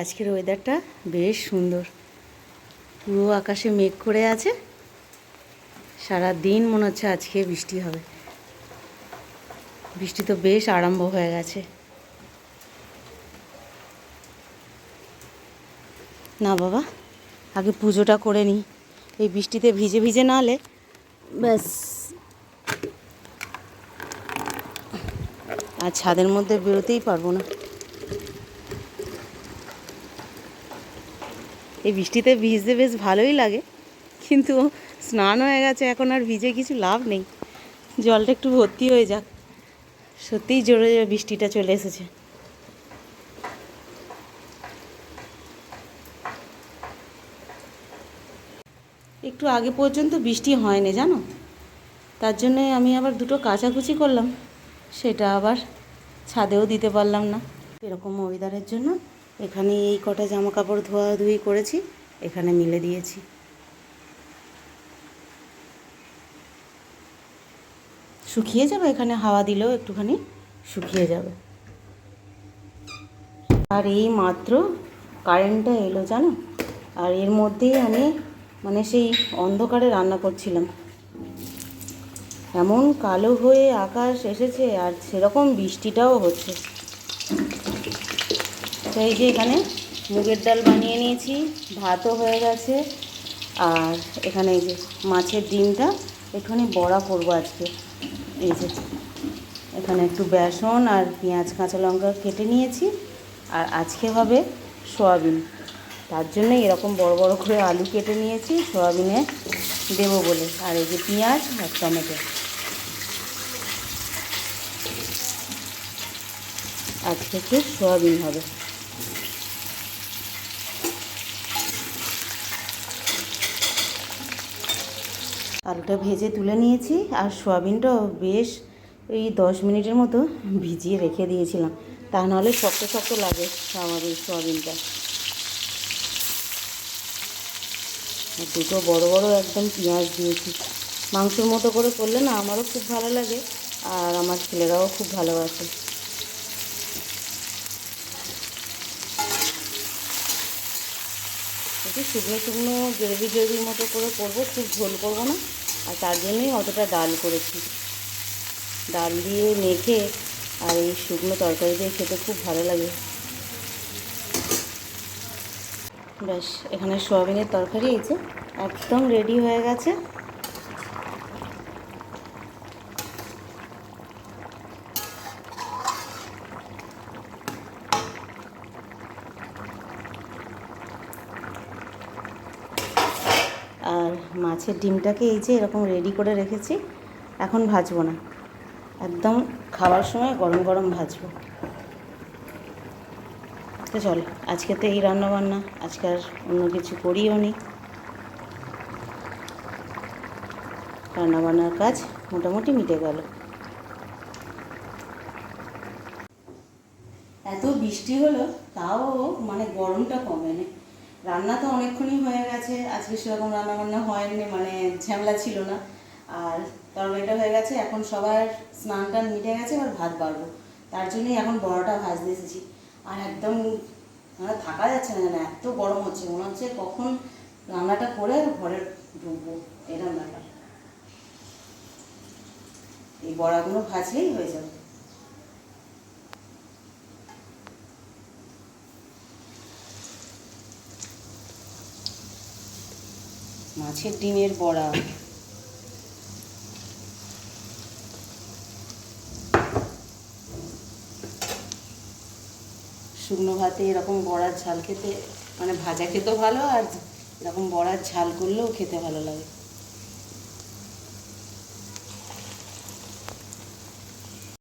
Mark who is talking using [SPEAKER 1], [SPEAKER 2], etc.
[SPEAKER 1] আজকের ওয়েদারটা বেশ সুন্দর। পুরো আকাশে মেঘ করে আছে। সারা দিন মনে হচ্ছে আজকে বৃষ্টি হবে। বৃষ্টি তো বেশ আরম্ভ হয়ে গেছে। না বাবা, আগে পুজোটা করে নিই। এই বৃষ্টিতে ভিজে ভিজে না হলে ব্যাস। আর ছাদের মধ্যে বেরোতেই পারব না। এই বৃষ্টিতে ভিজতে বেশ ভালোই লাগে। কিন্তু স্নান হয়ে গেছে, এখন আর ভিজে কিছু লাভ নেই। জলটা একটু ভর্তি হয়ে যাক। সত্যিই জোরে বৃষ্টিটা চলে এসেছে। একটু আগে পর্যন্ত বৃষ্টি হয়নি, জানো? তার জন্যে আমি আবার দুটো কাচাকুচি করলাম। সেটা আবার ছাদেও দিতে পারলাম না। এরকম ওয়েদারের জন্য এখানে এই কটা জামা কাপড় ধোয়াধুয়ি করেছি, এখানে মিলে দিয়েছি। শুকিয়ে যাবে এখানে, হাওয়া দিলেও একটুখানি শুকিয়ে যাবে। আর এই মাত্র কারেন্টটা এলো, জানো? আর এর মধ্যেই আমি মানে সেই অন্ধকারে রান্না করছিলাম। এমন কালো হয়ে আকাশ এসেছে, আর সেরকম বৃষ্টিটাও হচ্ছে। এই যে এখানে মুগের ডাল বানিয়ে নিয়েছি, ভাতও হয়ে গেছে, আর এখানে এই যে মাছের ডিমটা একটুখানি বড়া করব আজকে। এই যে এখানে একটু বেসন আর পেঁয়াজ, কাঁচা লঙ্কা কেটে নিয়েছি, আর আজকে হবে সোয়াবিন। তার জন্য এরকম বড় বড় করে আলু কেটে নিয়েছি, সোয়াবিনে দেবো বলে। আর এই যে পেঁয়াজ আর টমেটো। আজকে একটু সোয়াবিন হবে। আলুটা ভেজে তুলে নিয়েছি আর সোয়াবিনটাও বেশ এই দশ মিনিটের মতো ভিজিয়ে রেখে দিয়েছিলাম। তা নাহলে শক্ত শক্ত লাগে আমাদের সোয়াবিনটা। দুটো বড় বড় একদম পেঁয়াজ দিয়েছি। মাংসের মতো করে করলে না আমারও খুব ভালো লাগে আর আমার ছেলেরাও খুব ভালোবাসে। একটু শুকনো শুকনো গ্রেভি গ্রেভির মতো করে করব, খুব ঝোল করব না। আর তার জন্যই অতটা ডাল করেছি। ডাল দিয়ে মেখে আর এই শুকনো তরকারি দিয়ে খেতে খুব ভালো লাগে। ব্যাস, এখানে সোয়াবিনের তরকারি এই যে, একদম রেডি হয়ে গেছে। আর মাছের ডিমটাকে এই যে এরকম রেডি করে রেখেছি, এখন ভাজবো না। একদম খাওয়ার সময় গরম গরম ভাজবো। তো চল, আজকে তো এই রান্নাবান্না, আজকে আর অন্য কিছু করিও নি। রান্নাবান্নার কাজ মোটামুটি মিটে গেল। এত বৃষ্টি হলো, তাও মানে গরমটা কমেনি। রান্না তো অনেকক্ষণই হয়ে গেছে। আজকে সেরকম রান্না বান্না হয়নি মানে ঝামেলা ছিল না। আর তরকারিটা হয়ে গেছে, এখন সবার স্নান টান মিটে গেছে, এবার ভাত বাড়বো। তার জন্যই এখন বড়টা ভাজতে এসেছি। আর একদম মানে থাকা যাচ্ছে না যেন, এত গরম হচ্ছে। মনে হচ্ছে কখন রান্নাটা করে ঘরে ঢুকবো এরকম ব্যাপার। এই বড়াগুলো ভাজলেই হয়ে যাবে। মাছের ডিমের বড়া। শুকনো ভাতে এরকম বড়ার ঝাল খেতে মানে ভাজা খেতেও ভালো আর এরকম বড়ার ঝাল করলেও খেতে ভালো লাগে।